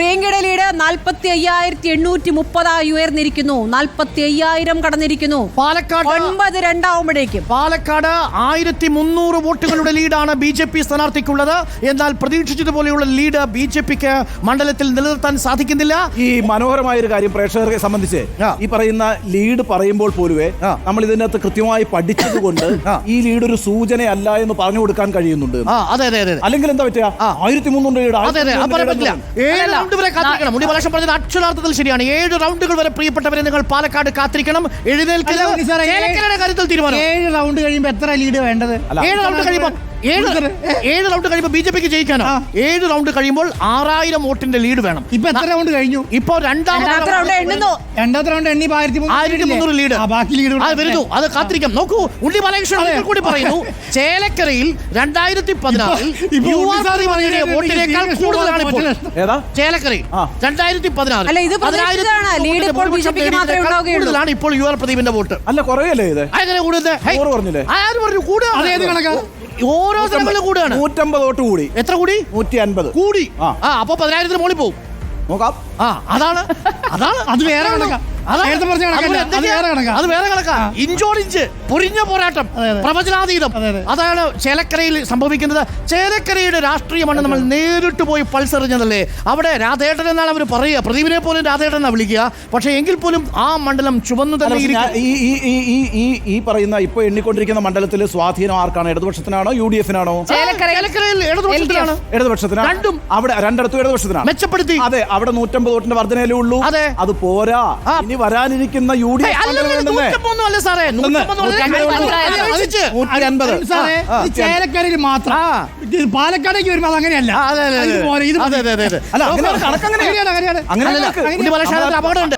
പ്രിയങ്കയുടെ lead നാൽപ്പത്തി അയ്യായിരത്തി എണ്ണൂറ്റി മുപ്പതായി ഉയർന്നിരിക്കുന്നു. നാൽപ്പത്തി അയ്യായിരം കടന്നിരിക്കുന്നു. പാലക്കാട് ഒൻപത് രണ്ടാവുമ്പോഴേക്കും. പാലക്കാട് ആയിരത്തി മുന്നൂറ് വോട്ടുകളുടെ ലീഡാണ് ബി ജെ പി സ്ഥാനാർത്ഥിക്കുള്ളത്. എന്നാൽ പ്രതീക്ഷിച്ചതുപോലെയുള്ള ലീഡ് ബി ജെ പിക്ക് മണ്ഡലത്തിൽ നിലനിർത്താൻ സാധിക്കുന്നില്ല. ഈ മനോഹരമായ ഒരു കാര്യം പ്രേക്ഷകരെ സംബന്ധിച്ച് ഈ പറയുന്ന ലീഡ് പറയുമ്പോൾ പോലുവേ. നമ്മൾ ഇതിനകത്ത് കൃത്യമായി പഠിച്ചത് കൊണ്ട് ഈ ലീഡ് ഒരു സൂചനയല്ല എന്ന് പറഞ്ഞു കൊടുക്കാൻ കഴിയുന്നുണ്ട് അതെ അതെ അതെ അല്ലെങ്കിൽ എന്താ പറ്റുക. ആയിരത്തി മുന്നൂറ് ലീഡ് മുടി പലക്ഷം പറഞ്ഞത് അക്ഷരാർത്ഥത്തിൽ ശരിയാണ്. ഏഴ് റൗണ്ടുകൾ വരെ പ്രിയപ്പെട്ടവരെ നിങ്ങൾ പാലക്കാട് കാത്തിരിക്കണം. ചേലക്കരയുടെ കാര്യത്തിൽ തീരുമാനം. ഏഴ് റൗണ്ട് കഴിയുമ്പോ എത്ര ലീഡ് വേണ്ടത്? ഏഴ് റൗണ്ട് കഴിയുമ്പോൾ ഏഴ് ഏഴ് റൗണ്ട് കഴിയുമ്പോൾ ബി ജെ പിക്ക് ജയിക്കാനോ? ഏഴ് റൗണ്ട് കഴിയുമ്പോൾ ആറായിരം വോട്ടിന്റെ ലീഡ് വേണം. ഇപ്പൊ എത്ര റൗണ്ട് കഴിഞ്ഞു? ഇപ്പൊ രണ്ടാമത്തെ റൗണ്ട് എണ്ണുന്നു. രണ്ടാമത്തെ റൗണ്ട് എണ്ണി ആയിരത്തി മുന്നൂറ് ലീഡ് ആ, ബാക്കി ലീഡ് വരുന്നു. അത് കാത്തിരിക്കാം. നോക്കൂ ഉണ്ണി ഒരിക്കൽ കൂടി പറയുന്നു ചേലക്കരയിൽ രണ്ടായിരത്തി പതിനാറിൽ വോട്ടിനേക്കാൾ കൂടുതലാണ് ഇപ്പോൾ. ചേലക്കരയിൽ. ആ. രണ്ടായിരത്തി പതിനാറ് അല്ല, ഇത് പ്രതീക്ഷിച്ചതാണ്. ലീഡ് ഇപ്പോൾ BJP ക്ക് മാത്രമേ ഉണ്ടാവുകയുള്ളൂ. കൂടുതലാണ് ഇപ്പോൾ യു ആർ പ്രദീപിന്റെ വോട്ട്. അല്ല കുറയല്ലേ ഇത്? അങ്ങനെ കൂടുതൽ ഹേയ്, നൂറ് പറഞ്ഞില്ലേ? ആര് പറഞ്ഞു കൂടുക? അത് ഏത് കണക്കാ? ഓരോ സ്ഥലങ്ങളിലും കൂടുകയാണ്. നൂറ്റമ്പത് വോട്ട് കൂടി. എത്ര കൂടി? നൂറ്റി അൻപത് കൂടി. ആ. ആ അപ്പൊ പതിനായിരത്തിന് മുകളിൽ പോകും നോക്കാം. ആ അതാണ്. അതാണ്. അത് വേറെ കണക്കാ. അത്? വേറെ കണക്കാ. അത് വേറെ കണക്കാ ഇഞ്ചോടിഞ്ച് പൊരിഞ്ഞ പോരാട്ടം. പ്രവചനാതീതം അതെ, അതെ. അതാണ് ചേലക്കരയിൽ സംഭവിക്കുന്നത് ചേലക്കരയുടെ രാഷ്ട്രീയമാണ് നമ്മൾ നേരിട്ട് പോയി പൾസറിഞ്ഞതല്ലേ അവിടെ രാധേട്ടൻ എന്നാണ് അവർ പറയുക പ്രദീപിനെ പോലും രാധേട്ടൻ എന്നാ വിളിക്കുക പക്ഷേ എങ്കിൽ പോലും ആ മണ്ഡലം ചുവന്നു തന്നെ. ഈ ഈ ഈ ഈ ഈ ഈ പറയുന്ന ഇപ്പൊ എണ്ണിക്കൊണ്ടിരിക്കുന്ന മണ്ഡലത്തിൽ സ്വാധീനം ആർക്കാണ് ഇടതുപക്ഷത്തിനാണോ യു ഡി എഫിനാണോ ചേലക്കര ചേലക്കരയിൽ ഇടതുപക്ഷത്തിലാണ് ഇടതുപക്ഷത്തിനാണ് രണ്ടും. അവിടെ രണ്ടിടത്തും ഇടതുപക്ഷത്തിനാണ് മെച്ചപ്പെടുത്തി അതെ അവിടെ നൂറ്റമ്പത് വോട്ടിന്റെ വർധനയിലേ ഉള്ളൂ അതെ. അത് പോരാ. ഇനി വരാനിരിക്കുന്ന യു ഡി എഫ് ചേലക്കരയിൽ മാത്രം. പാലക്കാടേക്ക് വരുമ്പോ അതങ്ങനെയല്ല. അപകടമുണ്ട്.